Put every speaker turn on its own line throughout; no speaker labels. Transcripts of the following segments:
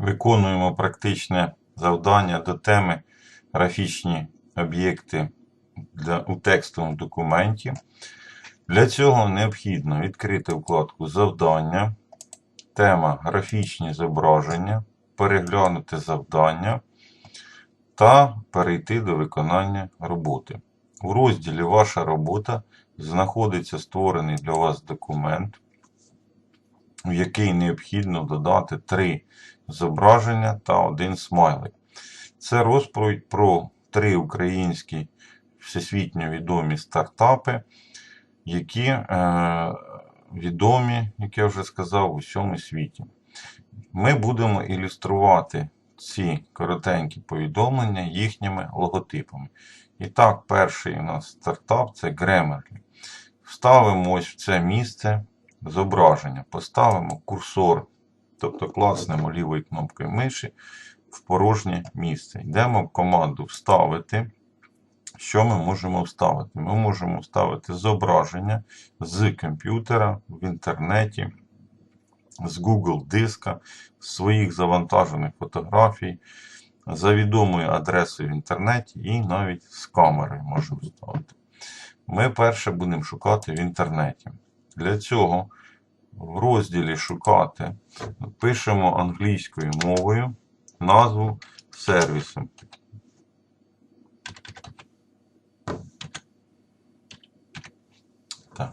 Виконуємо практичне завдання до теми графічні об'єкти у текстовому документі. Для цього необхідно відкрити вкладку Завдання, тема Графічні зображення, переглянути завдання та перейти до виконання роботи. У розділі Ваша робота знаходиться створений для вас документ, в який необхідно додати три зображення та один смайлик. Це розповідь про три українські всесвітньо відомі стартапи, які е, відомі, як я вже сказав, у всьому світі. Ми будемо ілюструвати ці коротенькі повідомлення їхніми логотипами. І так, перший у нас стартап це Grammarly. Вставимо ось в це місце зображення, поставимо курсор, тобто класнемо лівою кнопкою миші в порожнє місце. Йдемо в команду Вставити. Що ми можемо вставити? Ми можемо вставити зображення з комп'ютера в інтернеті, з Google диска, з своїх завантажених фотографій, за відомою адресою в інтернеті і навіть з камери можемо вставити. Ми перше будемо шукати в інтернеті. Для цього в розділі Шукати пишемо англійською мовою назву сервісу. Так.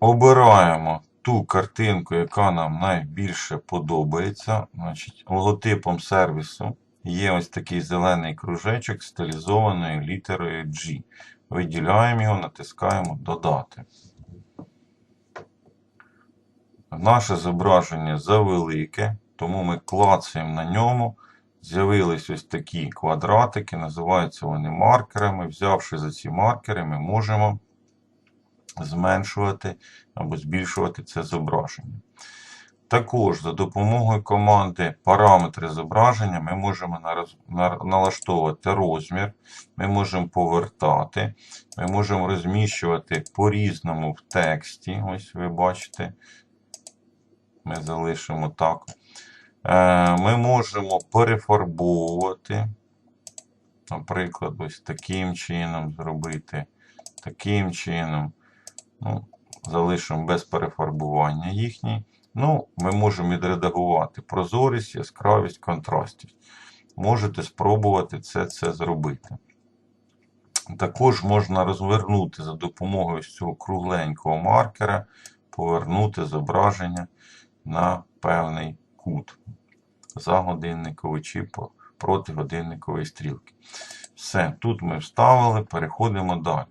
Обираємо ту картинку, яка нам найбільше подобається. Значить, логотипом сервісу є ось такий зелений кружечок стилізованою літерою G. Виділяємо його, натискаємо Додати. Наше зображення завелике, тому ми клацаємо на ньому. З'явились ось такі квадратики, називаються вони маркерами. Взявши за ці маркери, ми можемо зменшувати або збільшувати це зображення. Також за допомогою команди параметри зображення ми можемо налаштовувати розмір, ми можемо повертати, ми можемо розміщувати по-різному в тексті. Ось ви бачите, ми залишимо так. Е, ми можемо перефарбовувати, наприклад, ось таким чином зробити, таким чином. Ну, Залишимо без перефарбування їхній. Ну, Ми можемо відредагувати прозорість, яскравість, контрастність. Можете спробувати це це зробити. Також можна розвернути за допомогою цього кругленького маркера, повернути зображення на певний кут за годинниковий чи проти годинникової стрілки. Все, тут ми вставили, переходимо далі.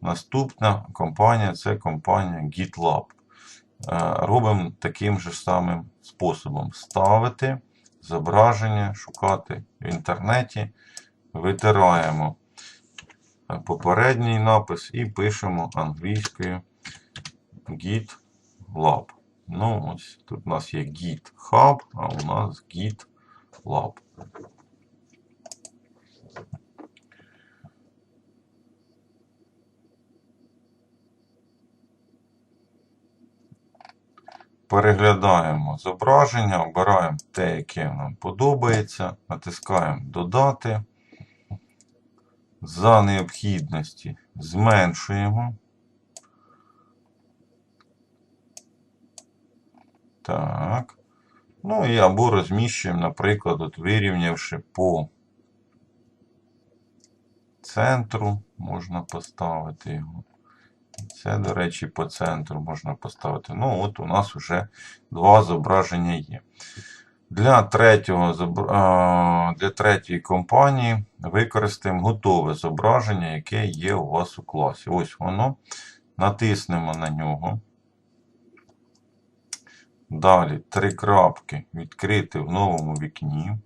Наступна компанія це компанія GitLab. Е, робимо таким же самим способом: ставити зображення, шукати в інтернеті, витираємо попередній напис і пишемо англійською GitLab. Ну, ось Тут у нас є GitHub, а у нас GitLab. Переглядаємо зображення, обираємо те, яке нам подобається, натискаємо Додати. За необхідності зменшуємо. Так. Ну і або розміщуємо, наприклад, от вирівнявши по центру, можна поставити його. Це, до речі, по центру можна поставити. Ну, от у нас вже два зображення є. Для третього, для третьої компанії використаємо готове зображення, яке є у вас у класі. Ось воно. Натиснемо на нього. Далі три крапки відкрити в новому вікні.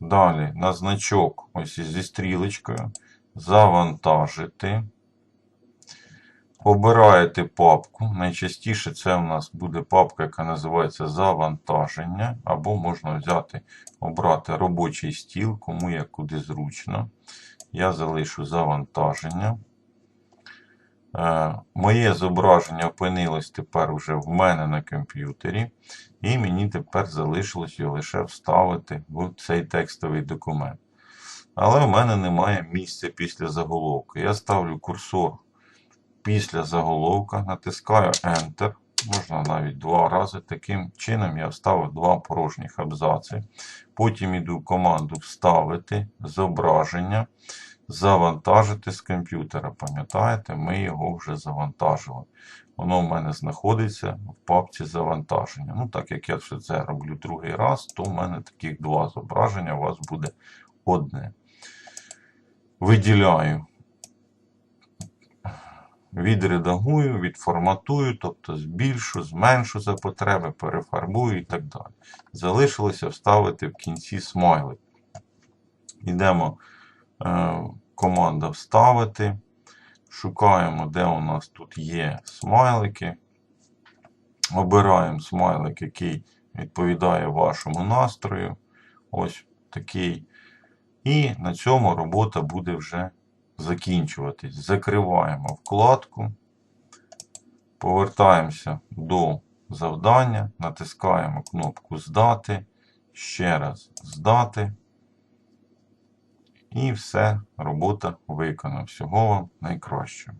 Далі на значок ось зі стрілочкою. Завантажити. Обираєте папку. Найчастіше це у нас буде папка, яка називається Завантаження. Або можна взяти, обрати робочий стіл, кому як куди зручно. Я залишу завантаження. Е, Моє зображення опинилось тепер уже в мене на комп'ютері, і мені тепер залишилось його лише вставити в цей текстовий документ. Але в мене немає місця після заголовка. Я ставлю курсор після заголовка, натискаю Enter. Можна навіть два рази. Таким чином я вставив два порожніх абзаци. Потім іду в команду Вставити зображення, завантажити з комп'ютера. Пам'ятаєте, ми його вже завантажили. Воно в мене знаходиться в папці завантаження. Ну, так як я все це роблю другий раз, то в мене таких два зображення, у вас буде одне. Виділяю відредагую, відформатую, тобто збільшу, зменшу за потреби, перефарбую і так далі. Залишилося вставити в кінці смайлик. Йдемо команда вставити. Шукаємо, де у нас тут є смайлики. Обираємо смайлик, який відповідає вашому настрою. Ось такий. І на цьому робота буде вже закінчуватись. Закриваємо вкладку, повертаємося до завдання, натискаємо кнопку Здати, ще раз здати. І все, робота виконана. Всього вам найкращого.